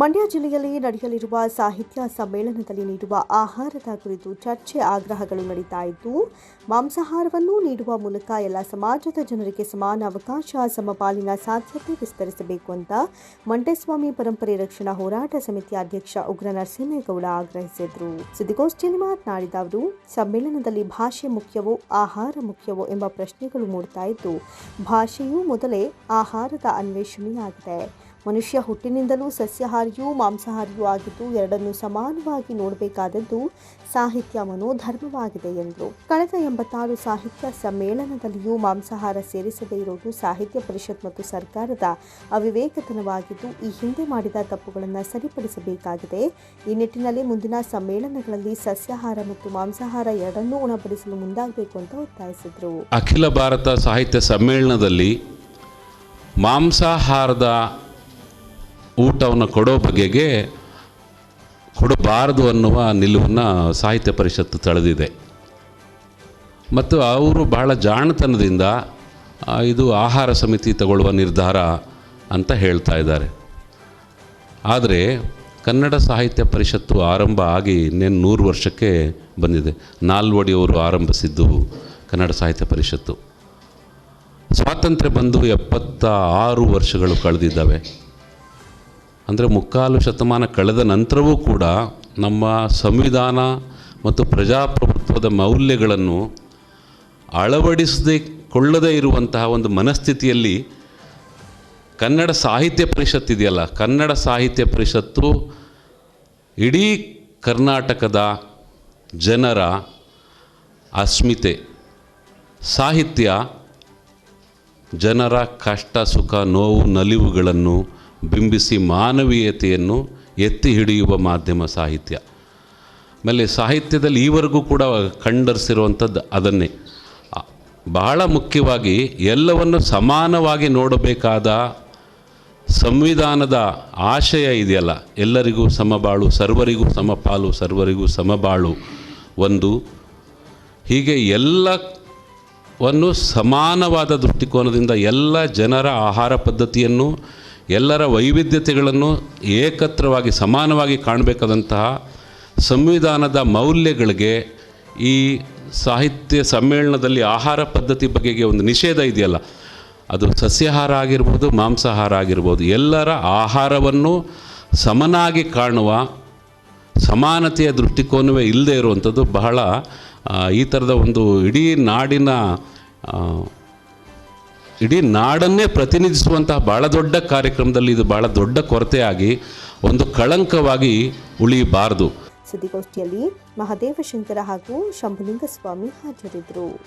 ಮಂಡ್ಯ ಜಿಲ್ಲೆಯಲ್ಲಿ ನಡೆಯಲಿರುವ ಸಾಹಿತ್ಯ ಸಮ್ಮೇಳನದಲ್ಲಿ ನೀಡುವ ಆಹಾರದ ಕುರಿತು ಚರ್ಚೆ ಆಗ್ರಹಗಳು ನಡೀತಾ ಇದ್ದು, ಮಾಂಸಾಹಾರವನ್ನು ನೀಡುವ ಮೂಲಕ ಎಲ್ಲ ಸಮಾಜದ ಜನರಿಗೆ ಸಮಾನ ಅವಕಾಶ, ಸಮಪಾಲಿನ ಸಾಧ್ಯತೆ ವಿಸ್ತರಿಸಬೇಕು ಅಂತ ಮಂಡ್ಯಸ್ವಾಮಿ ಪರಂಪರೆ ರಕ್ಷಣಾ ಹೋರಾಟ ಸಮಿತಿ ಅಧ್ಯಕ್ಷ ಉಗ್ರ ನರಸಿಂಹೇಗೌಡ ಆಗ್ರಹಿಸಿದರು. ಸುದ್ದಿಗೋಷ್ಠಿಯಲ್ಲಿ ಮಾತನಾಡಿದ ಅವರು, ಸಮ್ಮೇಳನದಲ್ಲಿ ಭಾಷೆ ಮುಖ್ಯವೋ, ಆಹಾರ ಮುಖ್ಯವೋ ಎಂಬ ಪ್ರಶ್ನೆಗಳು ಮೂಡ್ತಾ ಇದ್ದು, ಭಾಷೆಯೂ ಮೊದಲೇ ಆಹಾರದ ಅನ್ವೇಷಣೆಯಾಗಿದೆ. ಮನುಷ್ಯ ಹುಟ್ಟಿನಿಂದಲೂ ಸಸ್ಯಾಹಾರಿಯೂ ಮಾಂಸಾಹಾರಿಯೂ ಆಗಿದ್ದು ಎರಡನ್ನೂ ಸಮಾನವಾಗಿ ನೋಡಬೇಕಾದದ್ದು ಸಾಹಿತ್ಯ ಮನೋಧರ್ಮವಾಗಿದೆ ಎಂದರು. ಕಳೆದ ಎಂಬತ್ತಾರು ಸಾಹಿತ್ಯ ಸಮ್ಮೇಳನದಲ್ಲಿಯೂ ಮಾಂಸಾಹಾರ ಸೇರಿಸದೇ ಇರುವುದು ಸಾಹಿತ್ಯ ಪರಿಷತ್ ಮತ್ತು ಸರ್ಕಾರದ ಅವಿವೇಕತನವಾಗಿದ್ದು, ಈ ಹಿಂದೆ ಮಾಡಿದ ತಪ್ಪುಗಳನ್ನು ಸರಿಪಡಿಸಬೇಕಾಗಿದೆ. ಈ ನಿಟ್ಟಿನಲ್ಲಿ ಮುಂದಿನ ಸಮ್ಮೇಳನಗಳಲ್ಲಿ ಸಸ್ಯಾಹಾರ ಮತ್ತು ಮಾಂಸಾಹಾರ ಎರಡನ್ನೂ ಉಣಪಡಿಸಲು ಮುಂದಾಗಬೇಕು ಅಂತ ಒತ್ತಾಯಿಸಿದರು. ಅಖಿಲ ಭಾರತ ಸಾಹಿತ್ಯ ಸಮ್ಮೇಳನದಲ್ಲಿ ಮಾಂಸಾಹಾರದ ಊಟವನ್ನು ಕೊಡೋ ಬಗೆಗೆ ಕೊಡಬಾರದು ಅನ್ನುವ ನಿಲುವನ್ನು ಸಾಹಿತ್ಯ ಪರಿಷತ್ತು ತಳೆದಿದೆ. ಮತ್ತು ಅವರು ಬಹಳ ಜಾಣತನದಿಂದ ಇದು ಆಹಾರ ಸಮಿತಿ ತಗೊಳ್ಳುವ ನಿರ್ಧಾರ ಅಂತ ಹೇಳ್ತಾ ಇದ್ದಾರೆ. ಆದರೆ ಕನ್ನಡ ಸಾಹಿತ್ಯ ಪರಿಷತ್ತು ಆರಂಭ ಆಗಿ ಇನ್ನೇನು ನೂರು ವರ್ಷಕ್ಕೆ ಬಂದಿದೆ. ನಾಲ್ವಡಿಯವರು ಆರಂಭಿಸಿದ್ದು ಕನ್ನಡ ಸಾಹಿತ್ಯ ಪರಿಷತ್ತು. ಸ್ವಾತಂತ್ರ್ಯ ಬಂದು ಎಪ್ಪತ್ತ ಆರು ವರ್ಷಗಳು ಕಳೆದಿದ್ದಾವೆ. ಅಂದರೆ ಮುಕ್ಕಾಲು ಶತಮಾನ ಕಳೆದ ನಂತರವೂ ಕೂಡ ನಮ್ಮ ಸಂವಿಧಾನ ಮತ್ತು ಪ್ರಜಾಪ್ರಭುತ್ವದ ಮೌಲ್ಯಗಳನ್ನು ಅಳವಡಿಸದೆ ಕೊಳ್ಳದೇ ಇರುವಂತಹ ಒಂದು ಮನಸ್ಥಿತಿಯಲ್ಲಿ ಕನ್ನಡ ಸಾಹಿತ್ಯ ಪರಿಷತ್ ಇದೆಯಲ್ಲ, ಕನ್ನಡ ಸಾಹಿತ್ಯ ಪರಿಷತ್ತು ಇಡೀ ಕರ್ನಾಟಕದ ಜನರ ಅಸ್ಮಿತೆ, ಸಾಹಿತ್ಯ ಜನರ ಕಷ್ಟ, ಸುಖ, ನೋವು, ನಲಿವುಗಳನ್ನು ಬಿಂಬಿಸಿ ಮಾನವೀಯತೆಯನ್ನು ಎತ್ತಿ ಹಿಡಿಯುವ ಮಾಧ್ಯಮ ಸಾಹಿತ್ಯ. ಆಮೇಲೆ ಸಾಹಿತ್ಯದಲ್ಲಿ ಈವರೆಗೂ ಕೂಡ ಕಂಡರಿಸಿರುವಂಥದ್ದು ಅದನ್ನೇ. ಬಹಳ ಮುಖ್ಯವಾಗಿ ಎಲ್ಲವನ್ನು ಸಮಾನವಾಗಿ ನೋಡಬೇಕಾದ ಸಂವಿಧಾನದ ಆಶಯ ಇದೆಯಲ್ಲ. ಎಲ್ಲರಿಗೂ ಸಮಬಾಳು, ಸರ್ವರಿಗೂ ಸಮಪಾಲು, ಸರ್ವರಿಗೂ ಸಮಬಾಳು ಒಂದು. ಹೀಗೆ ಎಲ್ಲವನ್ನು ಸಮಾನವಾದ ದೃಷ್ಟಿಕೋನದಿಂದ ಎಲ್ಲ ಜನರ ಆಹಾರ ಪದ್ಧತಿಯನ್ನು ಎಲ್ಲರ ವೈವಿಧ್ಯತೆಗಳನ್ನು ಏಕತ್ರವಾಗಿ ಸಮಾನವಾಗಿ ಕಾಣಬೇಕಾದಂತಹ ಸಂವಿಧಾನದ ಮೌಲ್ಯಗಳಿಗೆ ಈ ಸಾಹಿತ್ಯ ಸಮ್ಮೇಳನದಲ್ಲಿ ಆಹಾರ ಪದ್ಧತಿ ಬಗೆಗೆ ಒಂದು ನಿಷೇಧ ಇದೆಯಲ್ಲ, ಅದು ಸಸ್ಯಾಹಾರ ಆಗಿರ್ಬೋದು, ಮಾಂಸಾಹಾರ ಆಗಿರ್ಬೋದು, ಎಲ್ಲರ ಆಹಾರವನ್ನು ಸಮನಾಗಿ ಕಾಣುವ ಸಮಾನತೆಯ ದೃಷ್ಟಿಕೋನವೇ ಇಲ್ಲದೆ ಇರುವಂಥದ್ದು ಬಹಳ ಈ ಥರದ ಒಂದು ಇಡೀ ನಾಡಿನ ಇಡೀ ನಾಡನ್ನೇ ಪ್ರತಿನಿಧಿಸುವಂತಹ ಭಾಳ ದೊಡ್ಡ ಕಾರ್ಯಕ್ರಮದಲ್ಲಿ ಇದು ಭಾಳ ದೊಡ್ಡ ಕೊರತೆಯಾಗಿ, ಒಂದು ಕಳಂಕವಾಗಿ ಉಳಿಯಬಾರದು. ಸುದ್ದಿಗೋಷ್ಠಿಯಲ್ಲಿ ಮಹದೇವ ಶಂಕರ ಹಾಗೂ ಶಂಭುಲಿಂಗಸ್ವಾಮಿ ಹಾಜರಿದ್ದರು.